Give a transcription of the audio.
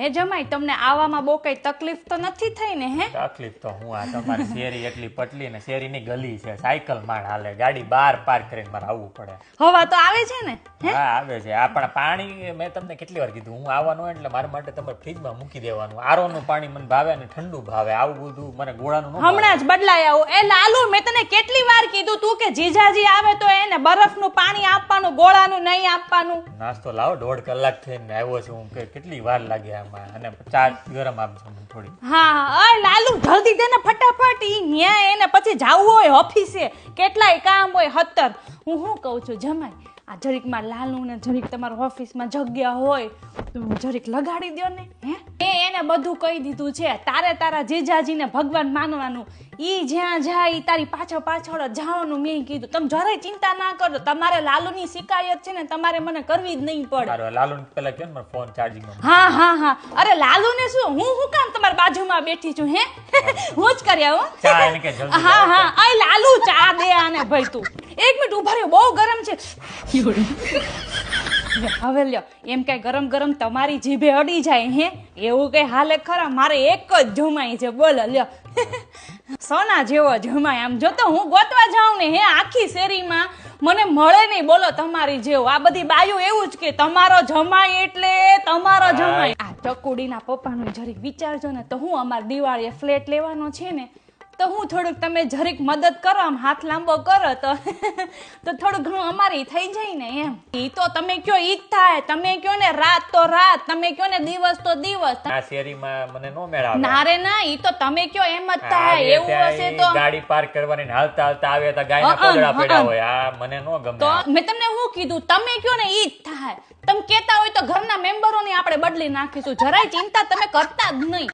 હે જમાઈ તમને આવવામાં બહુ કઈ તકલીફ તો નથી થઈ ને હે? તકલીફ તો હું આ તમારી શેરી એટલી પટલી ને શેરીની ગલી છે સાયકલ માંડ હાલે ગાડી બહાર પાર્ક કરીને મારે આવવું પડે. હવા તો આવે છે ને હા? આવે છે. આ પણ પાણી મેં તમને કેટલી વાર કીધું હું આવવાનું હોય એટલે મારા માટે તમારે ફ્રીજમાં મૂકી દેવાનું. આરો નું પાણી મને ભાવે અને ઠંડુ ભાવે આવું બધું મને ગોળાનું હમણાં જ બદલાઈ આવું. એ લાલુ મેં તને કેટલી જીજાજી આવે તો એને બરફનું પાણી આપવાનું ગોળાનું નહીં આપવાનું. નાસ્તો લાવો દોઢ કલાક થઈને આવ્યો છું હું કે કેટલી વાર લાગે આમાં? અને ચા ગરમ આપજો મને થોડી. હા હા. અય લાલુ જલ્દી દે ને ફટાફટ. ઈ ન્યા એને પછી જાવું હોય ઓફિસે. કેટલાય કામ હોય હતર હું શું કહું છું? જમાઈ આ જરીકમાં લાલુ ને જરીક તમારા ઓફિસમાં જગ્યા હોય તો જરીક લગાડી દો ને હે? એ એને બધું કહી દીધું છે. તારે તારા જીજાજીને ભગવાન માનવાનું. ઈ જ્યાં જાય ઈ તારી પાછળ પાછળ જવાનું મેં કીધું. તમે જરાય ચિંતા ના કરો. તમારે લાલુની શિકાયત છે ને તમારે મને કરવી જ નહીં પડે. લાલુ પેલા કેમ મારો ફોન ચાર્જિંગમાં હા હા હા. અરે લાલુ ને શું? હું હું કામ તમારી બાજુમાં બેઠી છું હે? હું. જ કર્યા હો? હા હા. અય લાલુ ચા દે આને ભાઈ તું. એક મિનિટ ઊભા રહ્યો બહુ ગરમ છે. હવે લ્યો એમ કઈ ગરમ ગરમ તમારી જીભે અડી જાય હે? એવું કઈ હાલે ખરા? મારે એક જ જમાય છે બોલો લ્યો. સોના જેવો જમાય આમ જો તો હું ગોતવા જાઉં ને હે આખી શેરીમાં? મને મળે નહીં બોલો તમારી જેવો. આ બધી બાયું એવું જ કે તમારો જમાય એટલે તમારો જમાય આ ટકુડીના પપ્પાનું જરી વિચારજો ને તો હું અમાર દિવાળીએ ફ્લેટ લેવાનો છે ને તો હું થોડુંક તમે જરીક મદદ કરો આમ હાથ લાંબો કરો તો. તો થોડું ઘણું અમારી થઈ જાય ને એમ. ઈ તો તમે કયો ઈ જ થાય તમે કયો ને રાત તો રાત તમે કયો ને દિવસ તો દિવસ. આ શેરીમાં મને નો મેળ આવે. ના રે ના ઈ તો તમે કયો એમ જ થાય એવું હશે તો. ગાડી પાર્ક કરવાની હાલતા હાલતા આવે તો ગાયના પગડા પડ્યા હોય. આ મને નો ગમે. તો મેં તમને હું કીધું તમે કયો ને ઈ જ થાય. તમે કેતા હોય તો ઘરના મેમ્બરોને આપણે બદલી નાખીશું. જરાય ચિંતા તમે કરતા જ નહીં.